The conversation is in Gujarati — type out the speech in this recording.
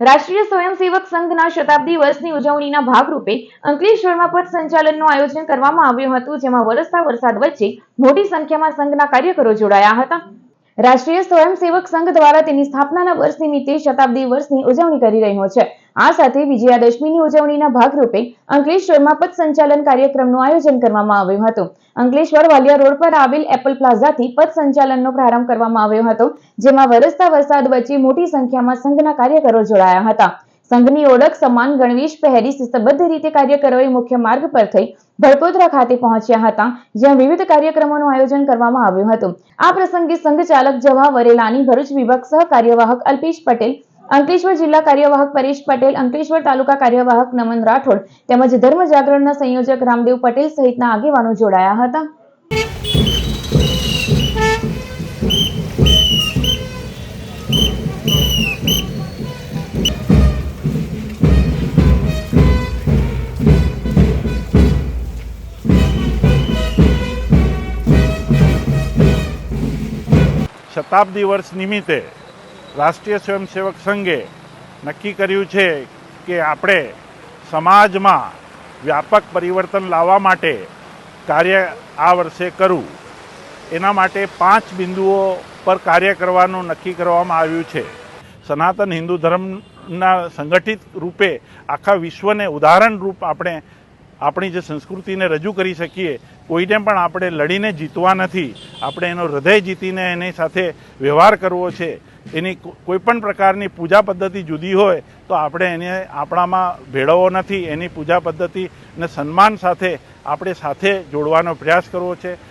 રાષ્ટ્રીય સ્વયંસેવક સંઘના શતાબ્દી વર્ષની ઉજવણીના ભાગરૂપે અંકલેશ્વરમાં પથ સંચાલનનું આયોજન કરવામાં આવ્યું હતું, જેમાં વરસતા વરસાદ વચ્ચે મોટી સંખ્યામાં સંઘના કાર્યકરો જોડાયા હતા. રાષ્ટ્રીય સ્વયંસેવક સંઘ દ્વારા તેની સ્થાપનાના વર્ષ નિમિત્તે શતાબ્દી વર્ષની ઉજવણી કરી રહ્યો છે. આ સાથે વિજયાદશમીની ઉજવણીના ભાગરૂપે અંકલેશ્વરમાં પથ સંચાલન કાર્યક્રમનું આયોજન કરવામાં આવ્યું હતું. અંકલેશ્વર વાલિયા રોડ પર આવેલ એપલ પ્લાઝાથી પથ સંચાલનનો પ્રારંભ કરવામાં આવ્યો હતો, જેમાં વરસતા વરસાદ વચ્ચે મોટી સંખ્યામાં સંઘના કાર્યકરો જોડાયા હતા. સંઘની ઓળખ સમાન ગણવેશ પહેરી શિસ્તબદ્ધ રીતે કાર્યકરોએ મુખ્ય માર્ગ પર થઈ ભડપોદરા ખાતે પહોંચ્યા હતા, જ્યાં વિવિધ કાર્યક્રમોનું આયોજન કરવામાં આવ્યું હતું. આ પ્રસંગે સંઘ ચાલક જવા વરેલાની ભરૂચ વિભાગ સહ કાર્યવાહક અલ્પેશ પટેલ અંકલેશ્વર જિલ્લા કાર્યવાહક પરેશ પટેલ, અંકલેશ્વર તાલુકા કાર્યવાહક નમન રાઠોડ તેમજ ધર્મ જાગરણના સંયોજક રામદેવ પટેલ સહિતના આગેવાનો જોડાયા હતા. શતાબ્દી વર્ષ નિમિત્તે રાષ્ટ્રીય સ્વયંસેવક સંઘે નક્કી કર્યું છે કે આપણે સમાજમાં વ્યાપક પરિવર્તન લાવવા માટે કાર્ય આ વર્ષે કરવું એના માટે પાંચ બિંદુઓ પર કાર્ય કરવાનું નક્કી કરવામાં આવ્યું છે. સનાતન હિન્દુ ધર્મના સંગઠિત રૂપે આખા વિશ્વને ઉદાહરણ રૂપ આપણે આપણી જે સંસ્કૃતિને રજૂ કરી શકીએ, કોઈને પણ આપણે લડીને જીતવા નથી. આપણે એનો હૃદય જીતીને એની સાથે વ્યવહાર કરવો છે. એની કોઈપણ પ્રકારની પૂજા પદ્ધતિ જુદી હોય, તો આપણે એને આપણામાં ભેળવવો નથી. એની પૂજા પદ્ધતિને સન્માન સાથે આપણે સાથે જોડવાનો પ્રયાસ કરવો છે.